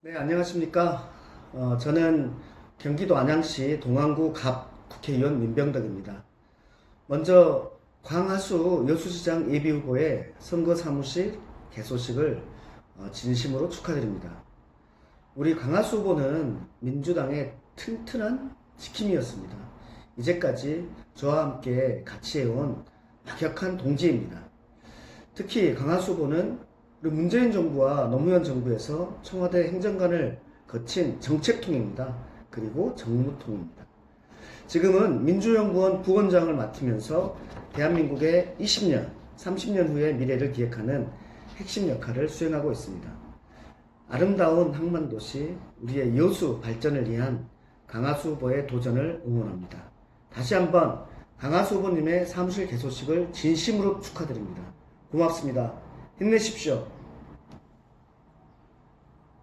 네, 안녕하십니까. 어, 저는 경기도 안양시 동안구 갑 국회의원 민병덕입니다. 먼저 광하수 여수시장 예비후보의 선거 사무실 개소식을 어, 진심으로 축하드립니다. 우리 광하수 후보는 민주당의 튼튼한 지킴이였습니다. 이제까지 저와 함께 같이 해온 박혁한 동지입니다. 특히 강하수 후보는 우리 문재인 정부와 노무현 정부에서 청와대 행정관을 거친 정책통입니다. 그리고 정무통입니다. 지금은 민주연구원 부원장을 맡으면서 대한민국의 20년, 30년 후의 미래를 기획하는 핵심 역할을 수행하고 있습니다. 아름다운 항만도시, 우리의 여수 발전을 위한 강하수 후보의 도전을 응원합니다. 다시 한번 강하수 후보님의 사무실 개소식을 진심으로 축하드립니다. 고맙습니다. 힘내십시오.